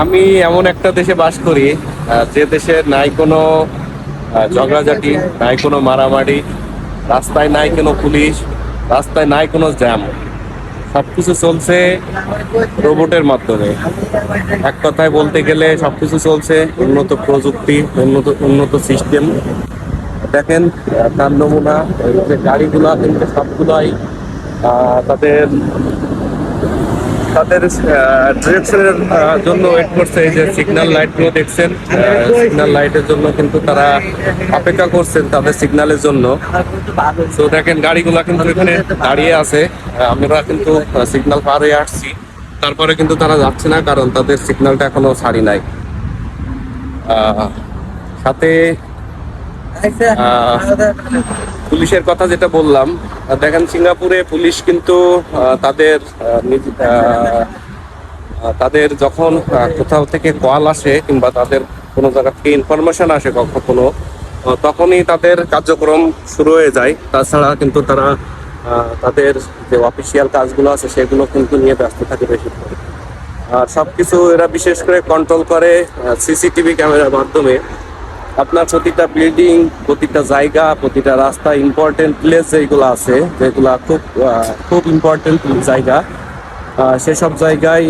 আমি এমন একটা দেশে বাস করি যে দেশে নাই কোনো ঝগড়াঝাটি, নাই কোনো মারামারি, রাস্তায় নাই কোনো পুলিশ, রাস্তায় নাই কোনো জ্যাম। সবকিছু চলছে রোবটের মাধ্যমে। এক কথায় বলতে গেলে সবকিছু চলছে উন্নত প্রযুক্তি, উন্নত উন্নত সিস্টেম। দেখেন তার নমুনা যে গাড়িগুলা কিন্তু সবগুলাই তাদের তাদের ডিরেকশনের জন্য ওয়েট করছে যে সিগন্যাল লাইটগুলো দেখছেন। সিগন্যাল লাইটের জন্য কিন্তু তারা অপেক্ষা করছেন তাদের সিগন্যালের জন্য। তো দেখেন, গাড়িগুলো কিন্তু এখানে দাঁড়িয়ে আছে। আমরা কিন্তু সিগন্যাল পার হয়ে আসছি। তারপরে কিন্তু তারা যাচ্ছে না, কারণ তাদের সিগন্যালটা এখনও ছাড়ি নাই। সাথে পুলিশের কথা যেটা বললাম দেখেন সিঙ্গাপুরে পুলিশ কিন্তু তাদের তাদের যখন কোথাও থেকে কল আসে কিংবা তাদের কোনো জায়গা থেকে ইনফরমেশন আসে কখনো তখনই তাদের কার্যক্রম শুরু হয়ে যায়। তাছাড়া কিন্তু তারা তাদের যে অফিসিয়াল কাজগুলো আছে সেগুলো কিন্তু নিয়ে ব্যস্ত থাকে বেশি আর সবকিছু এরা বিশেষ করে কন্ট্রোল করে সিসিটিভি ক্যামেরার মাধ্যমে। আপনার প্রতিটা বিল্ডিং প্রতিটা জায়গা, প্রতিটা রাস্তা ইম্পর্টেন্ট প্লেস যেগুলো আছে, যেগুলো খুব খুব ইম্পর্টেন্ট জায়গা। সেসব জায়গায়